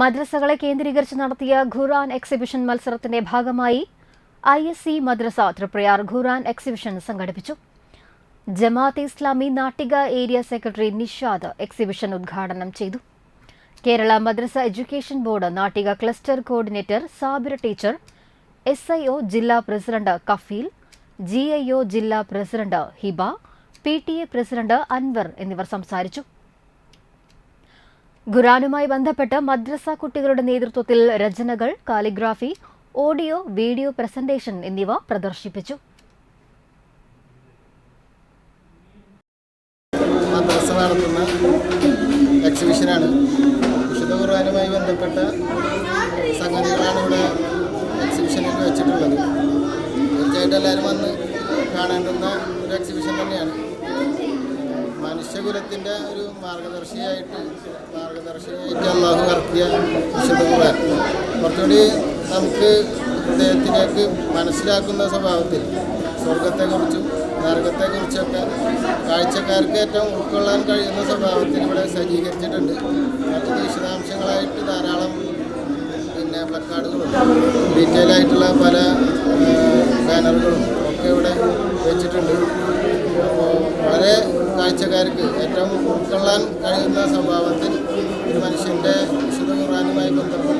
മദ്രസകളെ കേന്ദ്രീകരിച്ച് നടത്തിയ ഖുറാൻ എക്സിബിഷൻ മത്സരത്തിന്റെ ഭാഗമായി I S C Madrasa Triprayar Quran exhibition സംഘടിപ്പിച്ചു. Jamaat Islami Nattika area secretary Nishad exhibition ഉദ്ഘാടനം ചെയ്തു. Kerala Madrasa education board Nattika cluster coordinator Sabir teacher S I O ജില്ലാ president Kafeel G I O ജില്ലാ president Hiba P T A president Anwar എന്നിവർ സംസാരിച്ചു. ഖുറാനുമായി ബന്ധപ്പെട്ട് മദ്രസ കുട്ടികളുടെ നേതൃത്വത്തിൽ രചനകൾ കാലിഗ്രാഫി ഓഡിയോ വീഡിയോ പ്രസന്റേഷൻ എന്നിവ പ്രദർശിപ്പിച്ചു. മദ്രസ നടത്തുന്ന എക്സിബിഷനാണ്. വിശുദ്ധ ഖുർആാനുമായി ബന്ധപ്പെട്ട സംഗതികളാണ് ഇവിടെ എക്സിബിഷനിൽ വെച്ചിട്ടുള്ളത്. തീർച്ചയായിട്ടും എല്ലാവരും വന്ന് കാണേണ്ടുന്ന ഒരു എക്സിബിഷൻ തന്നെയാണ്. മനുഷ്യകുലത്തിന്റെ ഒരു മാർഗദർശിയായിട്ട് മാർഗദർശിയായിട്ട് അള്ളാഹു ഇറക്കിയ വിശുദ്ധ കുറച്ചുകൂടി നമുക്ക് ഹൃദയത്തിലേക്ക് മനസ്സിലാക്കുന്ന സ്വഭാവത്തിൽ സ്വർഗത്തെക്കുറിച്ചും നരകത്തെക്കുറിച്ചൊക്കെ കാഴ്ചക്കാർക്ക് ഏറ്റവും ഉൾക്കൊള്ളാൻ കഴിയുന്ന സ്വഭാവത്തിൽ ഇവിടെ സജ്ജീകരിച്ചിട്ടുണ്ട്. മറ്റ് വിശദാംശങ്ങളായിട്ട് ധാരാളം പിന്നെ പ്ലക്കാർഡുകളും ഡീറ്റെയിൽ ആയിട്ടുള്ള പല ബാനറുകളും കാഴ്ചക്കാർക്ക് ഏറ്റവും ഉൾക്കൊള്ളാൻ കഴിയുന്ന സ്വഭാവത്തിൽ ഒരു മനുഷ്യന്റെ വിശുദ്ധ ഖുറാനുമായി ബന്ധപ്പെട്ട്